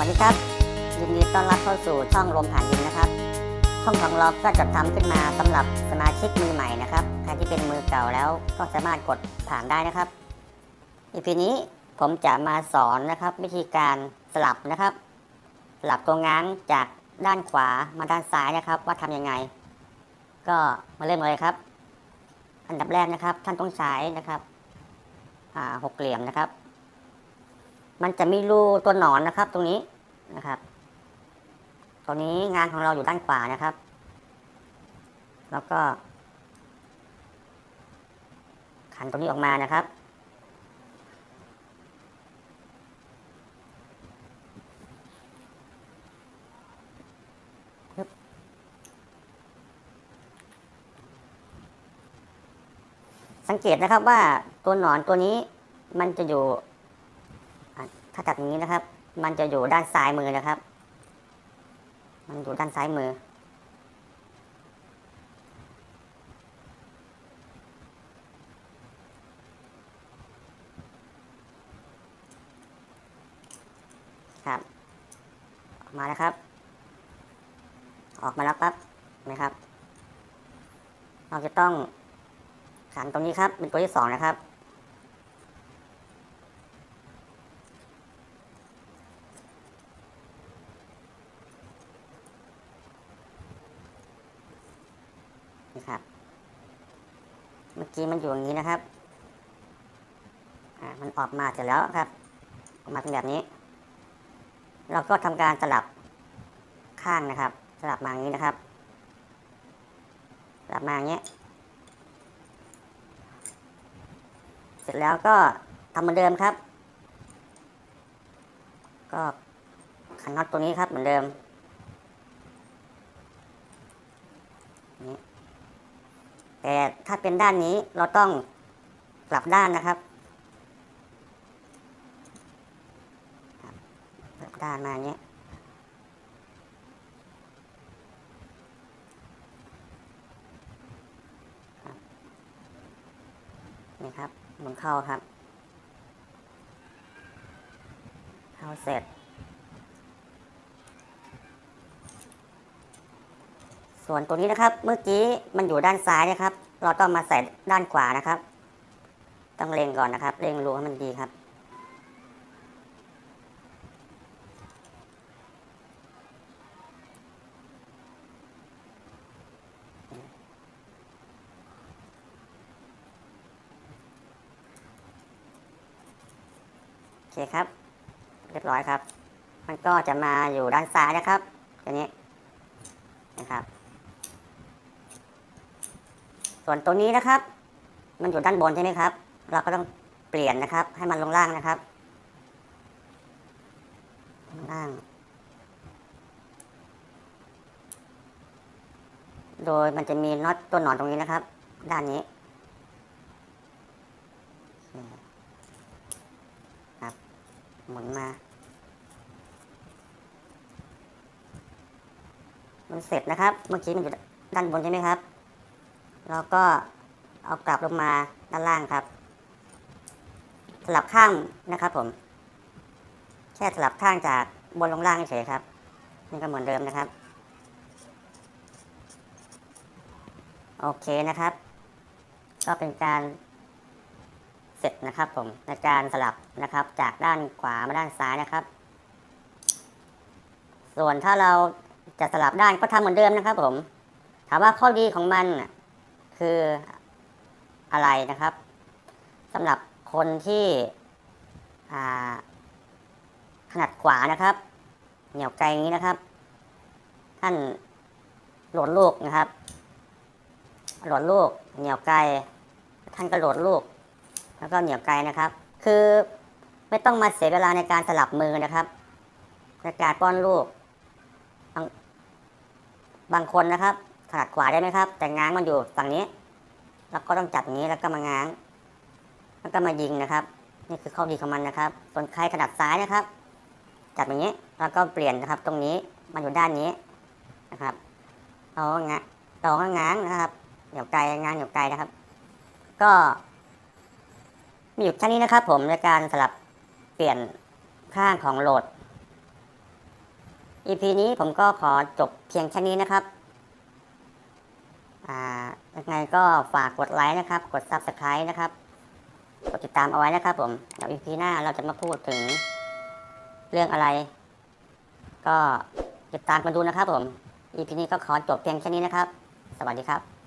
วัสดีครับ ยินดีต้อนรับเข้าสู่ช่องลมผ่านดินนะครับ ช่องของเราก็จัดทำขึ้นมาสำหรับสมาชิกมือใหม่นะครับใครที่เป็นมือเก่าแล้วก็สามารถกดผ่านได้นะครับอีพีนี้ผมจะมาสอนนะครับ วิธีการสลับนะครับ สลับตัวง้างจากด้านขวามาด้านซ้ายนะครับ ว่าทำยังไง ก็มาเริ่มเลยครับ อันดับแรกนะครับ ท่านต้องใช้นะครับหกเหลี่ยมนะครับ มันจะมีรูตัวหนอนนะครับ ตรงนี้นะครับตรงนี้งานของเราอยู่ด้านขวานะครับ แล้วก็ ขันตรงนี้ออกมานะครับ สังเกตนะครับว่าตัวหนอนตัวนี้มันจะอยู่ ถ้าจับอย่างนี้นะครับ มันจะอยู่ด้านซ้ายมือนะครับ มันอยู่ด้านซ้ายมือ ครับออมาแล้วครับ ออกมาแล้วปั๊บนะครับ เราจะต้องขันตรงนี้ครับ เป็นตัวที่สองนะครับ นี่ครับ เมื่อกี้มันอยู่อย่างนี้นะครับ อ่า มันออกมาเสร็จแล้วครับออกมาเป็นแบบนี้ เราก็ทำการสลับข้างนะครับ สลับมาอย่างนี้นะครับ สลับมาอย่างนี้ เสร็จแล้วก็ทำเหมือนเดิมครับ ก็ขันน็อตตัวนี้ครับเหมือนเดิม แต่ถ้าเป็นด้านนี้เราต้องกลับด้านนะครับกลับด้านมาอย่างนี้ครับนี่ครับหมุนเข้าครับ เข้าเสร็จ ส่วนตัวนี้นะครับ เมื่อกี้มันอยู่ด้านซ้ายนะครับ เราต้องมาใส่ด้านขวานะครับ ต้องเล็งก่อนนะครับ เล็งรูให้มันดีครับ โอเคครับ เรียบร้อยครับ มันก็จะมาอยู่ด้านซ้ายนะครับตัวนี้นะครับ ส่วนตัวนี้นะครับ มันอยู่ด้านบนใช่ไหมครับ เราก็ต้องเปลี่ยนนะครับ ให้มันลงล่างนะครับลงล่าง โดยมันจะมีน็อตตัวหนอนตรงนี้นะครับ ด้านนี้คครับหมุนมามันเสร็จนะครับ เมื่อกี้มันอยู่ด้านบนใช่ไหมครับ เราก็เอากลับลงมาด้านล่างครับ สลับข้างนะครับผม แค่สลับข้างจากบนลงล่างเฉยครับนี่ก็เหมือนเดิมนะครับ โอเคนะครับ ก็เป็นการเสร็จนะครับผมในการสลับนะครับ จากด้านขวามาด้านซ้ายนะครับ ส่วนถ้าเราจะสลับด้านก็ทำเหมือนเดิมนะครับ ผม ถามว่าข้อดีของมัน คืออะไรนะครับสำหรับคนที่ขนาดขวานะครับ เหนี่ยวไก่นี้นะครับ ท่านโหลดลูกนะครับโหลดลูก เหนี่ยวไกล ท่านก็โหลดลูก แล้วก็เหนี่ยวไกลนะครับ คือไม่ต้องมาเสียเวลาในการสลับมือนะครับในการป้อนลูก บางบางคนนะครับ ถนัดขวาได้ไหมครับ แต่ง้างมันอยู่ฝั่งนี้ แล้วก็ต้องจับอย่างนี้แล้วก็มาง้าง แล้วก็มายิงนะครับ นี่คือข้อดีของมันนะครับส่วนใครถนัดซ้ายนะครับ จับอย่างนี้แล้วก็เปลี่ยนนะครับ ตรงนี้มันอยู่ด้านนี้นะครับเราก็งะเราก็ง้างนะครับเหนียวไกลง้างเหนียวไกลนะครับ ก็ มีอยู่แค่นี้นะครับ ผมในการสลับเปลี่ยนข้างของโหลด EP นี้ผมก็ขอจบเพียงแค่นี้นะครับ อ่ายังไงก็ฝากกดไลค์นะครับ กด Subscribe นะครับ กดติดตามเอาไว้นะครับผมเดี๋ยว EP หน้าเราจะมาพูดถึงเรื่องอะไร ก็ติดตามกันดูนะครับผม EP นี้ก็ขอจบเพียงแค่นี้นะครับ สวัสดีครับ